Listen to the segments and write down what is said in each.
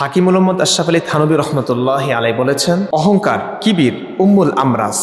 হাকিম মোহাম্মদ আশরাফ আলী থানবী রহমতুল্লাহ আলাই বলেছেন অহংকার কিবির উম্মুল আমরাস।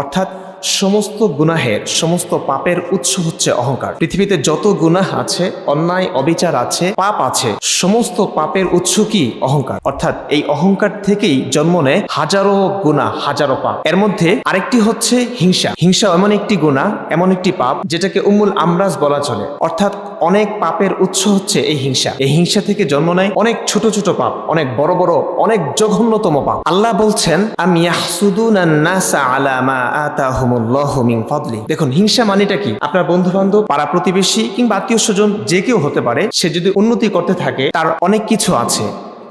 অর্থাৎ সমস্ত গুনাহের, সমস্ত পাপের উৎস হচ্ছে অহংকার। পৃথিবীতে যত গুনাহ আছে, অন্যায়, অবিচার আছে, পাপ আছে, সমস্ত পাপের উৎস কি? অহংকার। অর্থাৎ এই অহংকার থেকেই জন্ম নেয় হাজারো গুনাহ, হাজারো পাপ। এর মধ্যে আরেকটি হচ্ছে হিংসা। হিংসা এমন একটি গুনাহ, এমন একটি পাপ যেটাকে উম্মুল আমরাজ বলা চলে। অর্থাৎ অনেক পাপের উৎস হচ্ছে এই হিংসা। এই হিংসা থেকে জন্ম নেয় অনেক ছোট ছোট পাপ, অনেক বড় বড়, অনেক জঘন্যতম পাপ। আল্লাহ বলছেন, আমি দেখুন, হিংসা মানেটা কি? আপনার বন্ধু বান্ধব পাড়া প্রতিবেশী কিংবা আত্মীয় স্বজন যে কেউ হতে পারে, সে যদি উন্নতি করতে থাকে, তার অনেক কিছু আছে।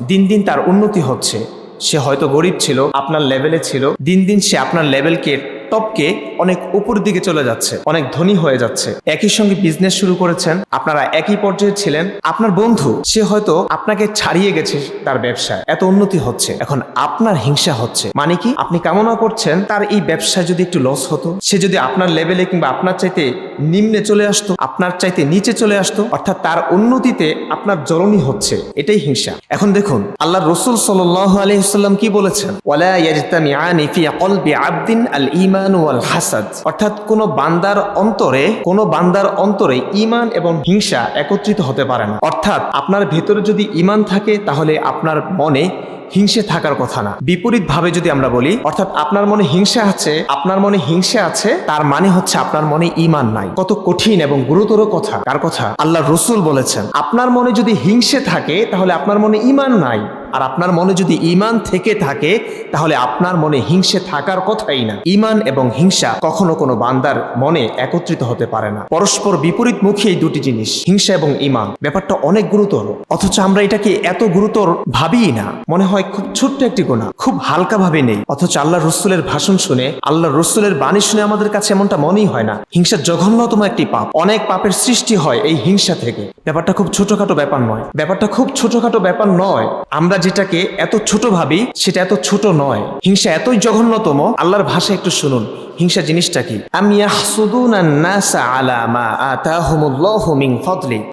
দিন দিন তার উন্নতি হচ্ছে। সে হয়তো গরিব ছিল, আপনার লেভেলে ছিল। দিন দিন সে আপনার লেভেলকে টপকে অনেক উপর দিকে চলে যাচ্ছে, অনেক ধনী হয়ে যাচ্ছে। একই সঙ্গে বিজনেস শুরু করেছেন, আপনারা একই পর্যায়ে ছিলেন। আপনার বন্ধু, সে হয়তো আপনাকে ছাড়িয়ে গেছে তার ব্যবসায়। এত উন্নতি হচ্ছে। এখন আপনার হিংসা হচ্ছে। মানে কি? আপনি কামনা করছেন তার এই ব্যবসায় যদি একটু লস হতো, সে যদি আপনার লেভেলে কিংবা আপনার চাইতে নিম্নে চলে আসতো, আপনার চাইতে নিচে চলে আসতো, অর্থাৎ তার উন্নতিতে আপনার জ্বলনি হচ্ছে। এটাই হিংসা। এখন দেখুন, আল্লাহ রসুল সাল্লাহ আলহিহাল্লাম কি বলেছেন? ওয়ালা ইয়াজতামিআনি ফি কলবি আবদিন আল ঈমান ওয়াল হাসাদ। অর্থাৎ কোন বান্দার অন্তরে, কোন বান্দার অন্তরে ঈমান এবং হিংসা একত্রিত হতে পারে না। অর্থাৎ আপনার ভেতরে যদি ইমান থাকে, তাহলে আপনার মনে হিংসে থাকার কথা না। বিপরীত ভাবে যদি আমরা বলি, অর্থাৎ আপনার মনে হিংসা আছে, আপনার মনে হিংসা আছে, তার মানে হচ্ছে আপনার মনে ইমান নাই। কত কঠিন এবং গুরুতর কথা। কার কথা? আল্লাহ রসুল বলেছেন, আপনার মনে যদি হিংসে থাকে, তাহলে আপনার মনে ইমান নাই। আর আপনার মনে যদি ইমান থেকে থাকে, তাহলে আপনার মনে হিংসে থাকার কথাই না। ইমান এবং হিংসা কখনো কোনো বান্দার মনে একত্রিত হতে পারে না। পরস্পর বিপরীত বিপরীতমুখী এই দুটি জিনিস, হিংসা এবং ইমান ব্যাপারটা অনেক গুরুতর। অথচ আমরা এটাকে এত গুরুতর ভাবিই না। মনে হয় খুব ছোট্ট একটি গোনা। খুব হালকা ভাবে নেই। অথচ আল্লাহ রসুলের ভাষণ শুনে আল্লাহ রসুলের বাণী শুনে আমাদের কাছে এমনটা মনেই হয় না। হিংসার জঘন্যতম একটি পাপ। অনেক পাপের সৃষ্টি হয় এই হিংসা থেকে। ব্যাপারটা খুব ছোটখাটো ব্যাপার নয়। ব্যাপারটা খুব ছোটখাটো ব্যাপার নয়। আমরা যেটাকে এত ছোট ভাবি, সেটা এত ছোট নয়। হিংসা এতই জঘন্যতম, আল্লাহর ভাষা একটু শুনুন। হিংসা জিনিসটা কি?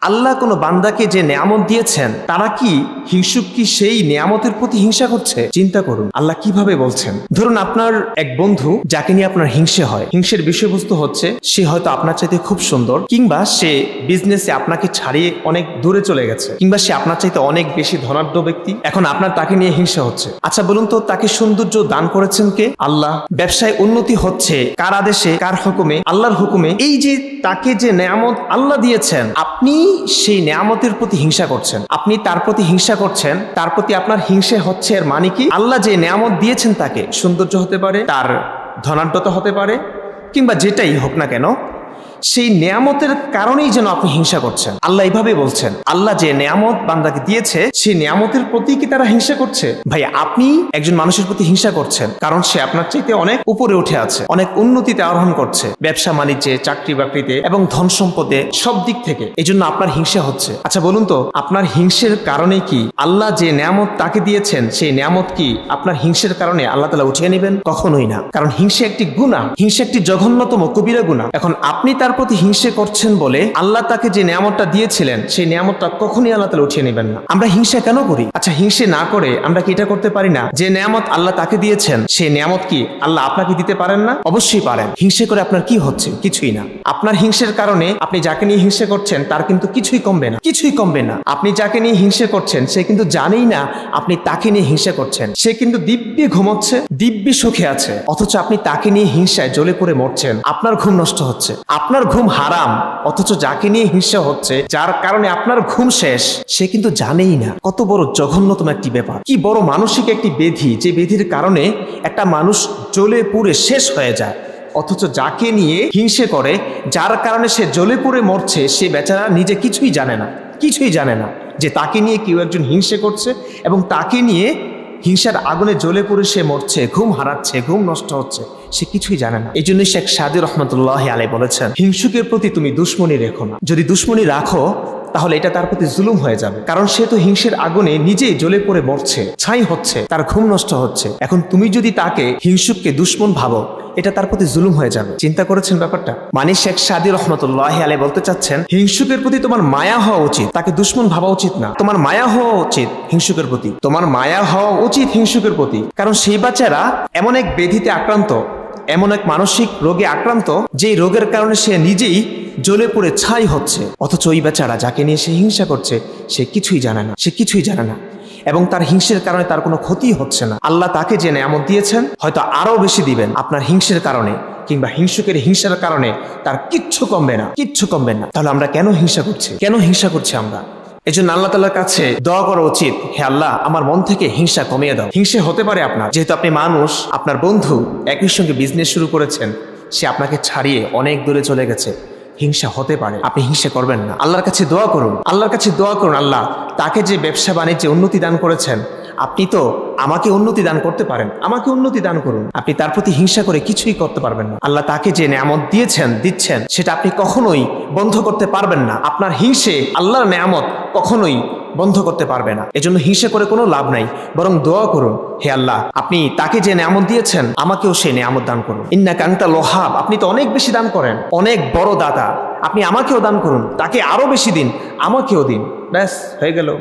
আল্লাহ কোন বান্দাকে যে নিয়ামত দিয়েছেন, তারা কি হিংসুক কি সেই নিয়ামতের প্রতি হিংসা করছে? চিন্তা করুন, আল্লাহ কীভাবে বলছেন? ধরুন আপনার এক বন্ধু, যাকে নিয়ে আপনার হিংসে হয়। হিংসের বিষয়বস্তু হচ্ছে, সে হয়তো আপনার চাইতে খুব সুন্দর, কিংবা সে বিজনেসে আপনাকে ছাড়িয়ে অনেক দূরে চলে গেছে, কিংবা সে আপনার চাইতে অনেক বেশি ধনাঢ্য ব্যক্তি। এখন আপনার তাকে নিয়ে হিংসা হচ্ছে। আচ্ছা বলুন তো, তাকে সৌন্দর্য দান করেছেন কে? আল্লাহ। ব্যবসায় উন্নতি হচ্ছে কার আদেশে? কার হুকুমে? আল্লাহর হুকুমে? এই যে তাকে যে নেয়ামত আল্লাহ দিয়েছেন, আপনি সেই নেয়ামতের প্রতি হিংসা করছেন। আপনি তার প্রতি হিংসা করছেন, তার প্রতি আপনার হিংসে হচ্ছে এর মানে কি? আল্লাহ যে নেয়ামত দিয়েছেন তাকে, সৌন্দর্য হতে পারে, তার ধনাঢ্যতা হতে পারে, কিংবা যেটাই হোক না কেন সেই নেয়ামতের কারণেই যেন আপনি হিংসা করছেন। আল্লাহ এইভাবে বলছেন, আল্লাহ যে নেয়ামত বান্দাকে দিয়েছে, সেই নেয়ামতের প্রতি কি তারা হিংসা করছে? ভাই আপনি একজন মানুষের প্রতি হিংসা করছেন, কারণ সে আপনার চাইতে অনেক উপরে উঠে আছে, অনেক উন্নতিতে আরোহণ করছে, ব্যবসা, বাণিজ্যে, চাকরি বাকরিতে এবং ধন সম্পদে সব দিক থেকে। এই জন্য আপনার হিংসা হচ্ছে। আচ্ছা বলুন তো, আপনার হিংসের কারণে কি আল্লাহ যে নেয়ামত তাকে দিয়েছেন, সেই নেয়ামত কি আপনার হিংসের কারণে আল্লাহ তালা উঠিয়ে নেবেন? কখনোই না। কারণ হিংসা একটি গুণা হিংসা একটি জঘন্যতম কবিরা গুণা এখন আপনি তার প্রতি হিংসে করছেন বলে আল্লাহ তাকে যে নিয়ামতটা দিয়েছিলেন, সেই নিয়ামতটা কখনই আল্লাহ তালা উঠিয়ে নেবেন না। আমরা হিংসা কেন করি? আচ্ছা হিংসে না করে আমরা কি এটা করতে পারি না? যে নিয়ামত আল্লাহ তাকে দিয়েছেন, সেই নিয়ামত কি আল্লাহ আপনাকে দিতে পারেন না? অবশ্যই পারেন। হিংসে করে আপনার কি হচ্ছে? কিছুই না। আপনার হিংসের কারণে আপনি যাকে নিয়ে হিংসে করছেন, তার কিন্তু কিছুই কমবে না। কিছুই কমবে না। আপনি যাকে নিয়ে হিংসে করছেন, সে কিন্তু জানেই না আপনি তাকে নিয়ে হিংসা করছেন। সে কিন্তু দিব্যি ঘুমোচ্ছে, দিব্যি সুখে আছে। অথচ আপনি তাকে নিয়ে হিংসায় জ্বলে পড়ে মরছেন। আপনার ঘুম নষ্ট হচ্ছে। আপনার ঘুম হারাম, অথচ যাকে নিয়ে হিংসা হচ্ছে, যার কারণে আপনার ঘুম শেষ, সে কিন্তু জানেই না কত বড় জঘন্যতম একটি ব্যাপার। কি বড় মানসিক একটি বেধি, যে বেধির কারণে একটা মানুষ জ্বলে পুড়ে শেষ হয়ে যায়, অথচ যাকে নিয়ে হিংসে করে, যার কারণে সে জ্বলে পুড়ে মরছে, সে বেচারা নিজে কিছুই জানে না, কিছুই জানে না যে তাকে নিয়ে কেউ একজন হিংসে করছে এবং তাকে নিয়ে হিংসার আগুনে জ্বলে পড়ে সে মরছে, ঘুম হারাচ্ছে, ঘুম নষ্ট হচ্ছে, সে কিছুই জানে না। এই জন্য শেখ সাদি রহমতুল্লাহ আলাই বলেছেন, হিংসুকের প্রতি তুমি দুশ্মনী রেখো না। যদি দুশ্মনী রাখো তাহলে এটা তার প্রতি জুলুম হয়ে যাবে। কারণ সে তো হিংসের আগুনে নিজেই জ্বলে পড়ে মরছে। ছাই হচ্ছে, তার ঘুম নষ্ট হচ্ছে। এখন তুমি যদি তাকে হিংসুককে দুশ্মন ভাবো, এটা তার প্রতি জুলুম হয়ে যাবে। চিন্তা করেছেন ব্যাপারটা? মানে শেখ সাদি রহমতুল্লাহ আলাই বলতে চাচ্ছেন হিংসুকের প্রতি তোমার মায়া হওয়া উচিত, তাকে দুশ্মন ভাবা উচিত না। তোমার মায়া হওয়া উচিত হিংসুকের প্রতি। তোমার মায়া হওয়া উচিত হিংসুকের প্রতি। কারণ সেই বাচ্চারা এমন এক বেধিতে আক্রান্ত এমন এক মানসিক রোগে আক্রান্ত যে রোগের কারণে সে নিজেই জ্বলে পড়ে ছাই হচ্ছে। অথচ ওই বেচারা যাকে নিয়ে সে হিংসা করছে, সে কিছুই জানে না, সে কিছুই জানে না। এবং তার হিংসের কারণে তার কোনো ক্ষতি হচ্ছে না। আল্লাহ তাকে যে নেয়ামত দিয়েছেন, হয়তো আরও বেশি দিবেন আপনার হিংসের কারণে, কিংবা হিংসুকের হিংসার কারণে তার কিচ্ছু কমবে না, কিচ্ছু কমবে না। তাহলে আমরা কেন হিংসা করছি? কেন হিংসা করছি আমরা? এই জন্য আল্লাহ তাল্লার কাছে দোয়া করা উচিত, হে আল্লাহ, আমার মন থেকে হিংসা কমিয়ে দাও। হিংসে হতে পারে আপনার। যেহেতু আপনি মানুষ, আপনার বন্ধু একই সঙ্গে বিজনেস শুরু করেছেন, সে আপনাকে ছাড়িয়ে অনেক দূরে চলে গেছে। হিংসা হতে পারে। আপনি হিংসা করবেন না। আল্লাহর কাছে দোয়া করুন। আল্লাহর কাছে দোয়া করুন, আল্লাহ, তাকে যে ব্যবসা বাণিজ্যে উন্নতি দান করেছেন আপনি তো আমাকে উন্নতি দান করতে পারেন। আমাকে উন্নতি দান করুন। আপনি তার প্রতি হিংসা করে কিছুই করতে পারবেন না। আল্লাহ তাকে যে নেয়ামত দিয়েছেন, দিচ্ছেন, সেটা আপনি কখনোই বন্ধ করতে পারবেন না। আপনার হিংসে আল্লাহর নেয়ামত কখনোই বন্ধ করতে পারবে না। এজন্য হিংসা করে কোনো লাভ নাই। বরং দোয়া করুন, হে আল্লাহ, আপনি তাকে যে নেয়ামত দিয়েছেন, আমাকেও সেই নেয়ামত দান করুন। ইন্না কান্তা লোহাব, আপনি তো অনেক বেশি দান করেন। অনেক বড় দাতা। আপনি আমাকেও দান করুন। তাকে আরও বেশি দিন, আমাকেও দিন। ব্যাস, হয়ে গেল।